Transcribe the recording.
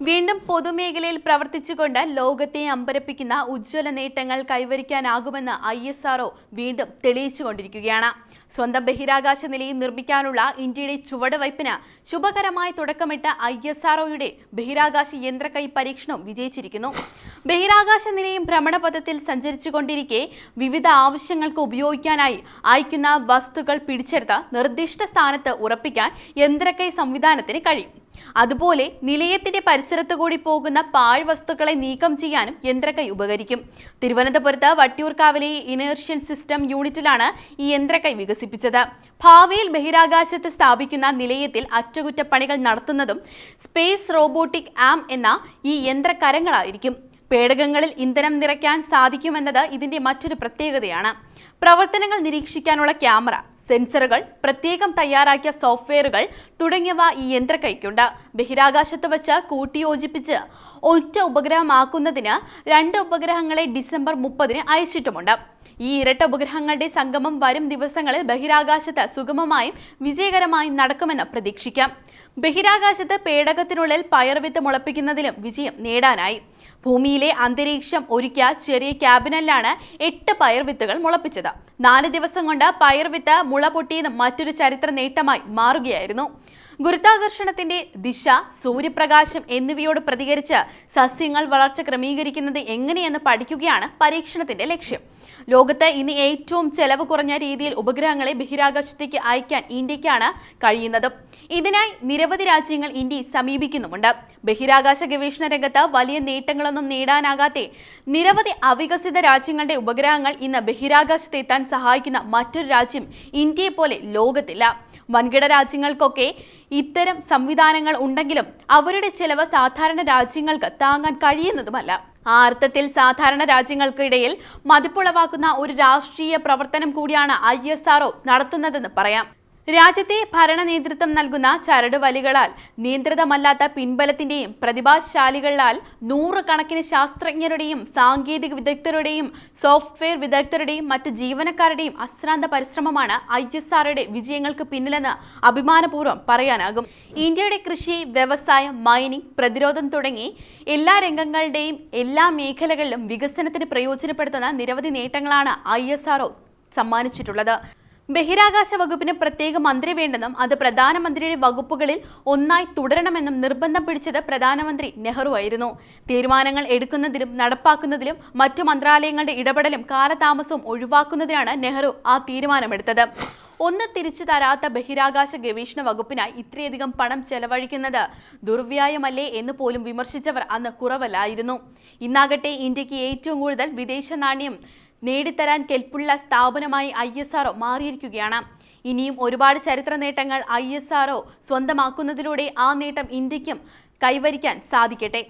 വീണ്ടും പൊതുമേഖലയിൽ പ്രവർത്തിച്ചുകൊണ്ട് ലോകത്തെ അമ്പരപ്പിക്കുന്ന ഉജ്ജ്വല നേട്ടങ്ങൾ കൈവരിക്കാനാകുമെന്ന് ഐ എസ് ആർഒ വീണ്ടും തെളിയിച്ചുകൊണ്ടിരിക്കുകയാണ്. സ്വന്തം ബഹിരാകാശ നിലയം നിർമ്മിക്കാനുള്ള ഇന്ത്യയുടെ ചുവടുവയ്പ്പിന് ശുഭകരമായ തുടക്കമിട്ട ഐ എസ് ആർഒയുടെ ബഹിരാകാശ യന്ത്രക്കൈ പരീക്ഷണം വിജയിച്ചിരിക്കുന്നു. ബഹിരാകാശ നിലയം ഭ്രമണപഥത്തിൽ സഞ്ചരിച്ചുകൊണ്ടിരിക്കെ വിവിധ ആവശ്യങ്ങൾക്ക് ഉപയോഗിക്കാനായി അയക്കുന്ന വസ്തുക്കൾ പിടിച്ചെടുത്ത് നിർദ്ദിഷ്ട സ്ഥാനത്ത് ഉറപ്പിക്കാൻ യന്ത്രക്കൈ സംവിധാനത്തിന് കഴിയും. അതുപോലെ നിലയത്തിന്റെ പരിസരത്ത് കൂടി പോകുന്ന പാഴ്വസ്തുക്കളെ നീക്കം ചെയ്യാനും യന്ത്രക്കൈ ഉപകരിക്കും. തിരുവനന്തപുരത്ത് വട്ടിയൂർക്കാവിലെ ഇനേർഷ്യൻ സിസ്റ്റം യൂണിറ്റിലാണ് ഈ യന്ത്രക്കൈ വികസിപ്പിച്ചത്. ഭാവിയിൽ ബഹിരാകാശത്ത് സ്ഥാപിക്കുന്ന നിലയത്തിൽ അറ്റകുറ്റപ്പണികൾ നടത്തുന്നതും സ്പേസ് റോബോട്ടിക് ആം എന്ന ഈ യന്ത്രകരങ്ങളായിരിക്കും പേടകങ്ങളിൽ ഇന്ധനം നിറയ്ക്കാൻ സാധിക്കുമെന്നത് ഇതിന്റെ മറ്റൊരു പ്രത്യേകതയാണ്. പ്രവർത്തനങ്ങൾ നിരീക്ഷിക്കാനുള്ള ക്യാമറ സെൻസറുകൾ പ്രത്യേകം തയ്യാറാക്കിയ സോഫ്റ്റ്വെയറുകൾ തുടങ്ങിയവ ഈ യന്ത്രക്കൈക്കുണ്ട്. ബഹിരാകാശത്ത് വച്ച് കൂട്ടിയോജിപ്പിച്ച് ഒറ്റ ഉപഗ്രഹമാക്കുന്നതിന് രണ്ട് ഉപഗ്രഹങ്ങളെ ഡിസംബർ മുപ്പതിന് അയച്ചിട്ടുമുണ്ട്. ഈ ഇരട്ട ഉപഗ്രഹങ്ങളുടെ സംഗമം വരും ദിവസങ്ങളിൽ ബഹിരാകാശത്ത് സുഗമമായും വിജയകരമായും നടക്കുമെന്ന് പ്രതീക്ഷിക്കാം. ബഹിരാകാശത്ത് പേടകത്തിനുള്ളിൽ പയർവിത്ത് മുളപ്പിക്കുന്നതിലും വിജയം നേടാനായി. ഭൂമിയിലെ അന്തരീക്ഷം ഒരുക്കിയ ചെറിയ ക്യാബിനലിലാണ് എട്ട് പയർവിത്തുകൾ മുളപ്പിച്ചത്. നാല് ദിവസം കൊണ്ട് പയർവിത്ത് മുള പൊട്ടിയത് മറ്റൊരു ചരിത്ര നേട്ടമായി മാറുകയായിരുന്നു. ഗുരുത്വാകർഷണത്തിന്റെ ദിശ സൂര്യപ്രകാശം എന്നിവയോട് പ്രതികരിച്ച് സസ്യങ്ങൾ വളർച്ച ക്രമീകരിക്കുന്നത് എങ്ങനെയെന്ന് പഠിക്കുകയാണ് പരീക്ഷണത്തിന്റെ ലക്ഷ്യം. ലോകത്ത് ഇന്ന് ഏറ്റവും ചെലവ് കുറഞ്ഞ രീതിയിൽ ഉപഗ്രഹങ്ങളെ ബഹിരാകാശത്തേക്ക് അയക്കാൻ ഇന്ത്യക്കാണ് കഴിയുന്നത്. ഇതിനായി നിരവധി രാജ്യങ്ങൾ ഇന്ത്യയെ സമീപിക്കുന്നുമുണ്ട്. ബഹിരാകാശ ഗവേഷണ രംഗത്ത് വലിയ നേട്ടങ്ങളൊന്നും നേടാനാകാത്ത നിരവധി അവികസിത രാജ്യങ്ങളുടെ ഉപഗ്രഹങ്ങൾ ഇന്ന് ബഹിരാകാശത്ത് എത്താൻ സഹായിക്കുന്ന മറ്റൊരു രാജ്യം ഇന്ത്യയെ പോലെ ലോകത്തില്ല. വൻകിട രാജ്യങ്ങൾക്കൊക്കെ ഇത്തരം സംവിധാനങ്ങൾ ഉണ്ടെങ്കിലും അവരുടെ ചെലവ് സാധാരണ രാജ്യങ്ങൾക്ക് താങ്ങാൻ കഴിയുന്നതുമല്ല. ആ അർത്ഥത്തിൽ സാധാരണ രാജ്യങ്ങൾക്കിടയിൽ മതിപ്പുളവാക്കുന്ന ഒരു രാഷ്ട്രീയ പ്രവർത്തനം കൂടിയാണ് ഐ എസ് നടത്തുന്നതെന്ന് പറയാം. രാജ്യത്തെ ഭരണ നേതൃത്വം നൽകുന്ന ചരടുവലികളാൽ നിയന്ത്രിതമല്ലാത്ത പിൻബലത്തിന്റെയും പ്രതിഭാശാലികളാൽ നൂറുകണക്കിന് ശാസ്ത്രജ്ഞരുടെയും സാങ്കേതിക വിദഗ്ധരുടെയും സോഫ്റ്റ്വെയർ വിദഗ്ധരുടെയും മറ്റ് ജീവനക്കാരുടെയും അശ്രാന്ത പരിശ്രമമാണ് ഐ എസ് ആറുടെ വിജയങ്ങൾക്ക് പിന്നിലെന്ന് അഭിമാനപൂർവം പറയാനാകും. ഇന്ത്യയുടെ കൃഷി വ്യവസായം മൈനിങ് പ്രതിരോധം തുടങ്ങി എല്ലാ രംഗങ്ങളുടെയും എല്ലാ മേഖലകളിലും വികസനത്തിന് പ്രയോജനപ്പെടുത്തുന്ന നിരവധി നേട്ടങ്ങളാണ് ഐ എസ് ആർഒ സമ്മാനിച്ചിട്ടുള്ളത്. ബഹിരാകാശ വകുപ്പിന് പ്രത്യേക മന്ത്രി വേണ്ടെന്നും അത് പ്രധാനമന്ത്രിയുടെ വകുപ്പുകളിൽ ഒന്നായി തുടരണമെന്നും നിർബന്ധം പിടിച്ചത് പ്രധാനമന്ത്രി നെഹ്റു ആയിരുന്നു. തീരുമാനങ്ങൾ എടുക്കുന്നതിലും നടപ്പാക്കുന്നതിലും മറ്റു മന്ത്രാലയങ്ങളുടെ ഇടപെടലും കാലതാമസവും ഒഴിവാക്കുന്നതിനാണ് നെഹ്റു ആ തീരുമാനമെടുത്തത്. ഒന്ന് തിരിച്ചു തരാത്ത ബഹിരാകാശ ഗവേഷണ വകുപ്പിനായി ഇത്രയധികം പണം ചെലവഴിക്കുന്നത് ദുർവ്യായമല്ലേ എന്ന് പോലും വിമർശിച്ചവർ അന്ന് കുറവല്ലായിരുന്നു. ഇന്നാകട്ടെ ഇന്ത്യയ്ക്ക് ഏറ്റവും കൂടുതൽ വിദേശ നാണ്യം നേടിത്തരാൻ കെൽപ്പുള്ള സ്ഥാപനമായി ഐ എസ് ആർഒ മാറിയിരിക്കുകയാണ്. ഇനിയും ഒരുപാട് ചരിത്ര നേട്ടങ്ങൾ ഐ എസ് ആർഒ സ്വന്തമാക്കുന്നതിലൂടെ ആ നേട്ടം ഇന്ത്യക്കും കൈവരിക്കാൻ സാധിക്കട്ടെ.